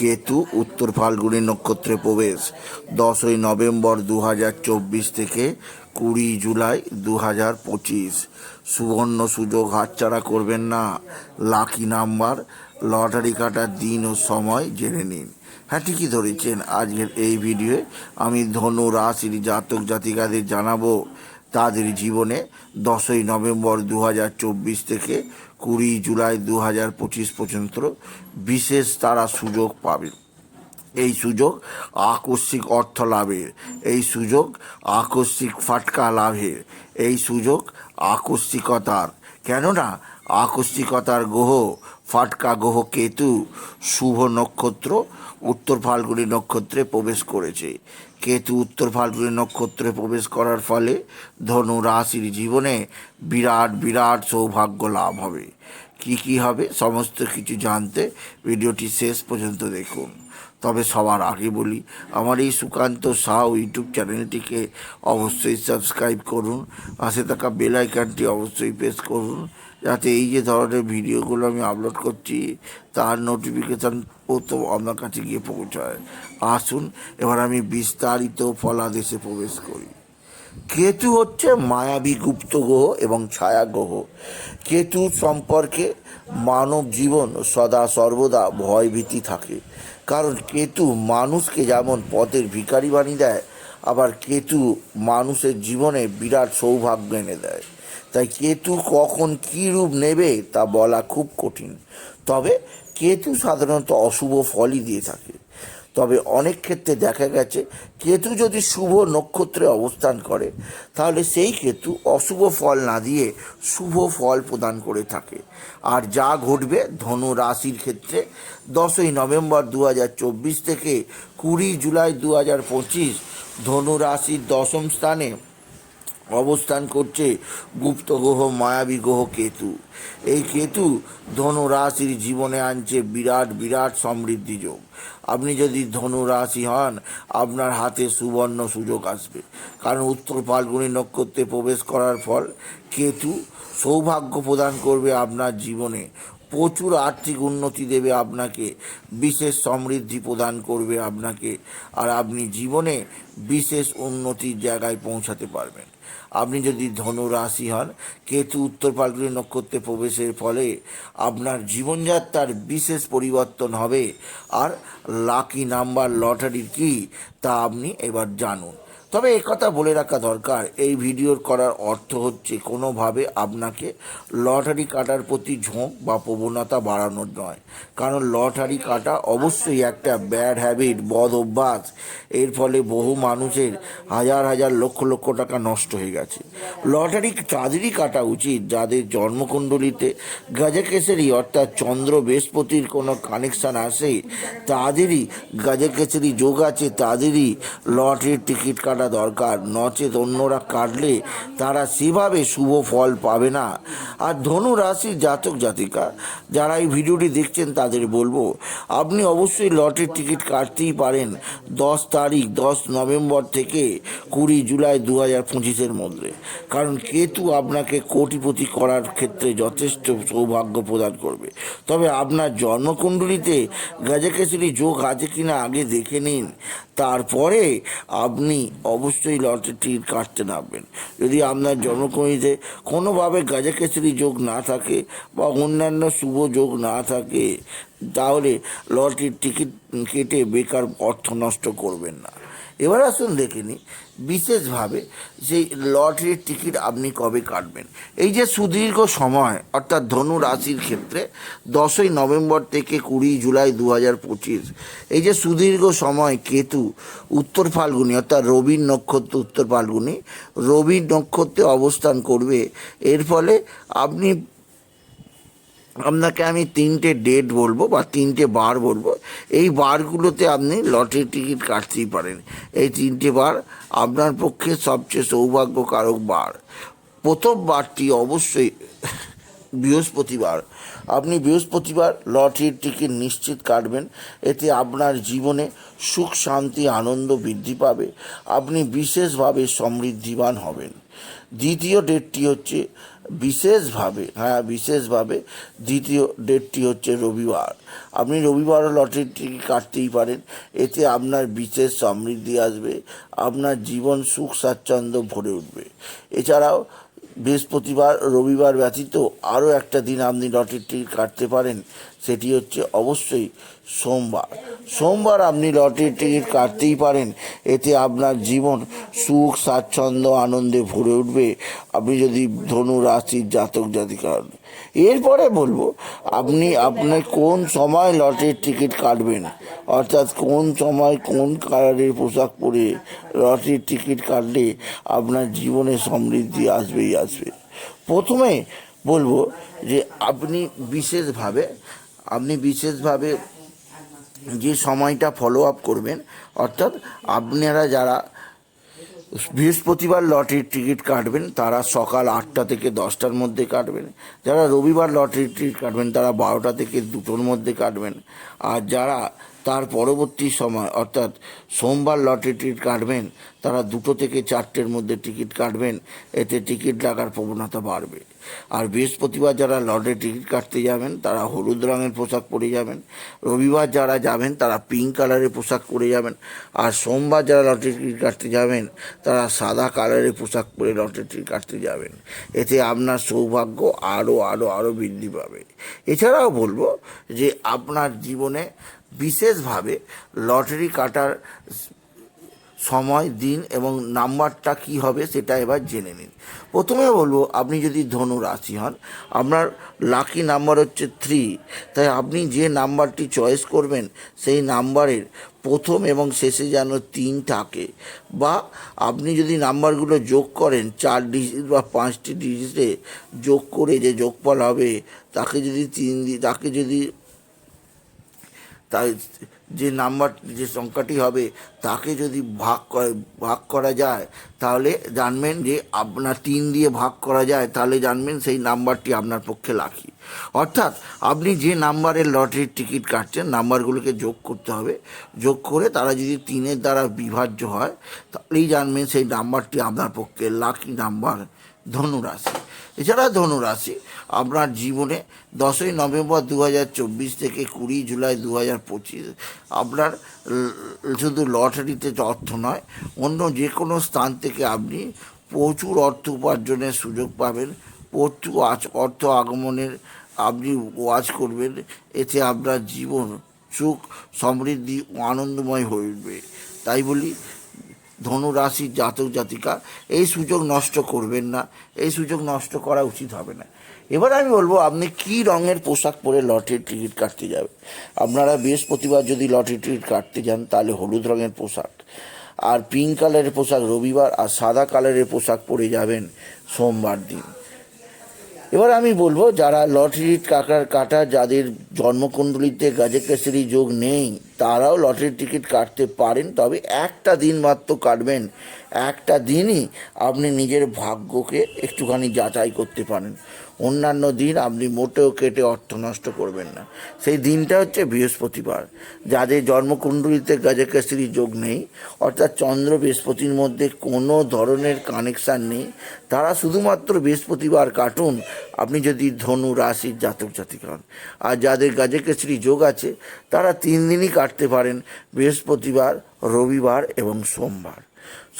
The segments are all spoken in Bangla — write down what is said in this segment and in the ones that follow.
কেতু উত্তর ফাল্গুনী নক্ষত্রে প্রবেশ। দশই নভেম্বর দু হাজার চব্বিশ থেকে কুড়ি জুলাই দু হাজার পঁচিশ। সুবর্ণ সুযোগ হাতছাড়া করবেন না। লাকি নাম্বার, লটারি কাটার দিন ও সময় জেনে নিন। হ্যাঁ ঠিকই ধরেছেন, আজকের এই ভিডিওয়ে আমি ধনু রাশির জাতক জাতিকাদের জানাব তাদের জীবনে দশই নভেম্বর দু হাজার চব্বিশ থেকে কুড়ি জুলাই দু হাজার পঁচিশ পর্যন্ত বিশেষ তারা সুযোগ পাবে এই সুযোগ আকস্মিক অর্থ লাভের, এই সুযোগ আকস্মিক ফাটকা লাভের, এই সুযোগ আকস্মিকতার। কেননা, আকস্মিকতার গ্রহ ফাটকা গ্রহ কেতু শুভ নক্ষত্র, উত্তর ফাল্গুনি নক্ষত্রে প্রবেশ করেছে। কেতু উত্তর ফাল্গুনী নক্ষত্রে প্রবেশ করার ফলে ধনু রাশির জীবনে বিরাট বিরাট সৌভাগ্য লাভ হবে। কি কি হবে সমস্ত কিছু জানতে ভিডিওটি শেষ পর্যন্ত দেখুন। তবে সবার আগে বলি, আমার এই সুকান্ত সাউ ইউটিউব চ্যানেলটিকে অবশ্যই সাবস্ক্রাইব করুন, পাশে থাকা বেল আইকনটি অবশ্যই প্রেস করুন। যাতে এই যে ধরনের ভিডিওগুলো আমি আপলোড করছি, তার নোটিফিকেশান প্রথম আপনার কাছে গিয়ে পৌঁছায়। আসুন, এবার আমি বিস্তারিত ফলাদেশে প্রবেশ করি। কেতু হচ্ছে মায়াবী গুপ্ত গ্রহ এবং ছায়া গ্রহ। কেতু সম্পর্কে মানব জীবন সদা সর্বদা ভয়ভীতি থাকে। কারণ কেতু মানুষকে যেমন পথের ভিখারি বানিয়ে দেয়, আবার কেতু মানুষের জীবনে বিরাট সৌভাগ্য এনে দেয়। তাই কেতু কখন কী রূপ নেবে তা বলা খুব কঠিন। তবে কেতু সাধারণত অশুভ ফলই দিয়ে থাকে। তবে অনেক ক্ষেত্রে দেখা গেছে, কেতু যদি শুভ নক্ষত্রে অবস্থান করে, তাহলে সেই কেতু অশুভ ফল না দিয়ে শুভ ফল প্রদান করে থাকে। আর যা ঘটবে ধনু রাশির ক্ষেত্রে, দশই নভেম্বর দু হাজার চব্বিশ থেকে কুড়ি জুলাই দু হাজার পঁচিশ, ধনু রাশির দশম স্থানে অবস্থান করছে গুপ্ত গ্রহ, মায়াবী গ্রহ কেতু। এই কেতু ধনু রাশির জীবনে আনছে বিরাট বিরাট সমৃদ্ধি যোগ। আপনি যদি ধনু রাশি হন, আপনার হাতে সুবর্ণ সুযোগ আসবে। কারণ উত্তর ফাল্গুনী নক্ষত্রে প্রবেশ করার ফল কেতু সৌভাগ্য প্রদান করবে আপনার জীবনে। প্রচুর আর্থিক উন্নতি দেবে আপনাকে, বিশেষ সমৃদ্ধি প্রদান করবে আপনাকে, আর আপনি জীবনে বিশেষ উন্নতির জায়গায় পৌঁছাতে পারবেন। আপনি যদি ধনু রাশি হন, কেতু উত্তর পালগুলি নক্ষত্রে প্রবেশের ফলে আপনার জীবনযাত্রার বিশেষ পরিবর্তন হবে। আর লাকি নাম্বার লটারির কি, তা আপনি এবার জানুন। তবে কথা বলে রাখা দরকার, এই ভিডিওর করার অর্থ হচ্ছে কোনোভাবে আপনাকে লটারি কাটার প্রতি ঝোঁক বা প্রবণতা বাড়ানোর নয়। কারণ লটারি কাটা অবশ্যই একটা ব্যাড হ্যাবিট বদ অভ্যাস। এর ফলে বহু মানুষের হাজার হাজার লক্ষ লক্ষ টাকা নষ্ট হয়ে গেছে। লটারি তাদেরই কাটা উচিত, যাদের জন্মকুণ্ডলিতে গাজাকেশরী অর্থাৎ চন্দ্র বৃহস্পতির কোনো কানেকশান আসে, তাদেরই গাজাকেশরী যোগ আছে, তাদেরই লটারির টিকিট কাটা দরকার। নচেত অন্যরা কাটলে তারা সেভাবে শুভ ফল পাবে না। আর ধনু রাশির জাতক জাতিকা, যারা এই ভিডিওটি দেখছেন তাদের বলব, আপনি অবশ্যই লটের টিকিট কাটতেই পারেন দশ তারিখ, দশ নভেম্বর থেকে কুড়ি জুলাই দু হাজার পঁচিশের মধ্যে। কারণ কেতু আপনাকে কোটিপতি করার ক্ষেত্রে যথেষ্ট সৌভাগ্য প্রদান করবে। তবে আপনার জন্মকুণ্ডলিতে গাজাকেশরী যোগ আছে কিনা আগে দেখে নিন। তারপরে আপনি অবশ্যই লটের টিকিট কাটতে নামবেন। যদি আপনার জনকমিতে কোনোভাবে গাজা কেশরি যোগ না থাকে বা অন্যান্য শুভ যোগ না থাকে, তাহলে লটের টিকিট কেটে বেকার অর্থ নষ্ট করবেন না। এবার আসুন দেখে নিই। বিশেষভাবে সেই লটারির টিকিট আপনি কবে কাটবেন? এই যে সুদীর্ঘ সময়, অর্থাৎ ধনু রাশির ক্ষেত্রে দশই নভেম্বর থেকে কুড়ি জুলাই দু হাজার পঁচিশ, এই যে সুদীর্ঘ সময় কেতু, উত্তর ফাল্গুনি, অর্থাৎ রবির নক্ষত্র, উত্তর ফাল্গুনি, রবির নক্ষত্রে অবস্থান করবে, এর ফলে আপনি আপনাকে আমি তিনটে ডেট বলব বা তিনটে বার বলব। এই বারগুলোতে আপনি লটারি টিকিট কাটতেই পারেন। এই তিনটে বার আপনার পক্ষে সবচেয়ে সৌভাগ্যকারক বার। প্রথম বারটি অবশ্যই বৃহস্পতিবার। আপনি বৃহস্পতিবার লটারির টিকিট নিশ্চিত কাটবেন। এতে আপনার জীবনে সুখ, শান্তি, আনন্দ বৃদ্ধি পাবে। আপনি বিশেষভাবে সমৃদ্ধিবান হবেন। দ্বিতীয় ডেটটি হচ্ছে বিশেষভাবে হ্যাঁ বিশেষভাবে দ্বিতীয় ডেটটি হচ্ছে রবিবার। আপনি রবিবারও লটারিটি কাটতেই পারেন, এতে আপনার বিশেষ সমৃদ্ধি আসবে, আপনার জীবন সুখ স্বাচ্ছন্দ্য ভরে উঠবে। এছাড়াও বৃহস্পতিবার, রবিবার ব্যতীত আরও একটা দিন আপনি লটারির টিকিট কাটতে পারেন, সেটি হচ্ছে অবশ্যই সোমবার সোমবার আপনি লটারির টিকিট কাটতেই পারেন, এতে আপনার জীবন সুখ, স্বাচ্ছন্দ্য, আনন্দে ভরে উঠবে আপনি যদি ধনু রাশির জাতক জাতিকা। এরপরে বলব আপনি আপনি কোন সময় লটের টিকিট কাটবেন? অর্থাৎ কোন সময় কোন কালারের পোশাক পরে লটারির টিকিট কাটলে আপনার জীবনে সমৃদ্ধি আসবেই আসবে? প্রথমে বলব যে আপনি বিশেষভাবে আপনি বিশেষভাবে যে সময়টা ফলো আপ করবেন অর্থাৎ আপনারা যারা বৃহস্পতিবার লটারির টিকিট কাটবেন, তারা সকাল আটটা থেকে দশটার মধ্যে কাটবেন। যারা রবিবার লটারির টিকিট কাটবেন, তারা বারোটা থেকে দুটোর মধ্যে কাটবেন। আর যারা তার পরবর্তী সময়, অর্থাৎ সোমবার লটারি টিকিট কাটবেন, তারা দুটো থেকে চারটের মধ্যে টিকিট কাটবেন, এতে টিকিট লাগার প্রবণতা বাড়বে। আর বৃহস্পতিবার যারা লটারি টিকিট কাটতে যাবেন, তারা হলুদ রঙের পোশাক পরে যাবেন। রবিবার যারা যাবেন, তারা পিঙ্ক কালারের পোশাক পরে যাবেন। আর সোমবার যারা লটারি টিকিট কাটতে যাবেন, তারা সাদা কালারের পোশাক পরে লটারি টিকিট কাটতে যাবেন। এতে আপনার সৌভাগ্য আরও আরও আরও বৃদ্ধি পাবে। এছাড়াও বলব যে, আপনার জীবনে বিশেষভাবে লটারি কাটার সময়, দিন এবং নাম্বারটা কি হবে সেটা এবার জেনে নিন। প্রথমে বলব, আপনি যদি ধনু রাশি হন, আপনার লাকি নাম্বার হচ্ছে থ্রি তাই আপনি যে নাম্বারটি চয়েস করবেন, সেই নাম্বারের প্রথম এবং শেষে যেন তিন থাকে বা আপনি যদি নাম্বারগুলো যোগ করেন, চার ডিজিট বা পাঁচটি ডিজিটে যোগ করে যে যোগফল হবে, তাকে যদি তিন তাকে যদি তাই যে নাম্বার, যে সংখ্যাটি হবে, তাকে যদি ভাগ ভাগ করা যায়, তাহলে জানবেন যে আপনার তিন দিয়ে ভাগ করা যায়, তাহলে জানবেন সেই নাম্বারটি আপনার পক্ষে লাখি অর্থাৎ আপনি যে নাম্বারের লটারির টিকিট কাটছেন, নাম্বারগুলোকে যোগ করতে হবে। যোগ করে তারা যদি তিনের দ্বারা বিভাজ্য হয়, তাহলেই জানবেন সেই নাম্বারটি আপনার পক্ষে লাকি নাম্বার। ধনুরাশি। এছাড়া ধনুরাশি, আপনার জীবনে দশই নভেম্বর দু হাজার চব্বিশ থেকে কুড়ি জুলাই দু হাজার পঁচিশ, আপনার শুধু লটারিতে অর্থ নয়, অন্য যে কোনো স্থান থেকে আপনি প্রচুর অর্থ উপার্জনের সুযোগ পাবেন, প্রচুর অর্থ আগমনের আপনি ওয়াজ করবেন, এতে আপনার জীবন সুখ, সমৃদ্ধি ও আনন্দময় উঠবে তাই বলি ধনু রাশির জাতক, জাতিকা, এই সুযোগ নষ্ট করবেন না, এই সুযোগ নষ্ট করা উচিত হবে না। এবার আমি বলব, আপনি কি রঙের পোশাক পরে লটারির টিকিট কাটতে যাবেন? আপনারা বৃহস্পতিবার যদি লটারি টিকিট কাটতে যান, তাহলে হলুদ রঙের পোশাক, আর পিঙ্ক কালারের পোশাক রবিবার, আর সাদা কালারের পোশাক পরে যাবেন সোমবার দিন। এবার আমি বলব, যারা লটারি কাকার কাটা, যাদের জন্মকুণ্ডলিতে গাজে গাজেকেশরি যোগ নেই, তারাও লটারির টিকিট কাটতে পারেন। তবে একটা দিন মাত্র কাটবেন। একটা দিনই আপনি নিজের ভাগ্যকে একটুখানি যাচাই করতে পারেন। অন্যান্য দিন আপনি মোটেও কেটে অর্থ নষ্ট করবেন না। সেই দিনটা হচ্ছে বৃহস্পতিবার। যাদের জন্মকুণ্ডলিতে গাজেকেশরি যোগ নেই, অর্থাৎ চন্দ্র বৃহস্পতির মধ্যে কোনো ধরনের কানেকশান নেই, তারা শুধুমাত্র বৃহস্পতিবার কাটুন। আপনি যদি ধনু রাশির জাতক, জাতিক হন। আর যাদের গাজেকেশরি যোগ আছে, তারা তিন দিনই কাটতে পারেন, বৃহস্পতিবার, রবিবার এবং সোমবার।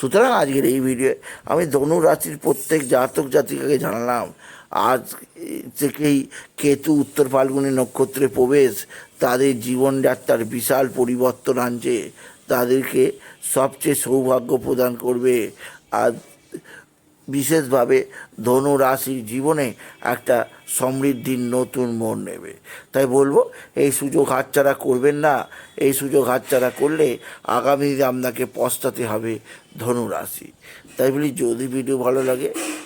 সুতরাং আজকের এই ভিডিও আমি ধনু, রাশির প্রত্যেক জাতক, জাতিকাকে জানালাম আজ থেকেই কেতু উত্তর ফাল্গুনী নক্ষত্রে প্রবেশ, তাদের জীবনযাত্রার বিশাল পরিবর্তন আনছে, তাদেরকে সবচেয়ে সৌভাগ্য প্রদান করবে। আর বিশেষভাবে ধনু রাশির জীবনে একটা সমৃদ্ধির নতুন মোড় নেবে। তাই বলব, এই সুযোগ হাতছাড়া করবেন না। এই সুযোগ হাতছাড়া করলে আগামী দিনে আপনাকে পস্তাতে হবে ধনু রাশি তাই বলি, যদি ভিডিও ভালো লাগে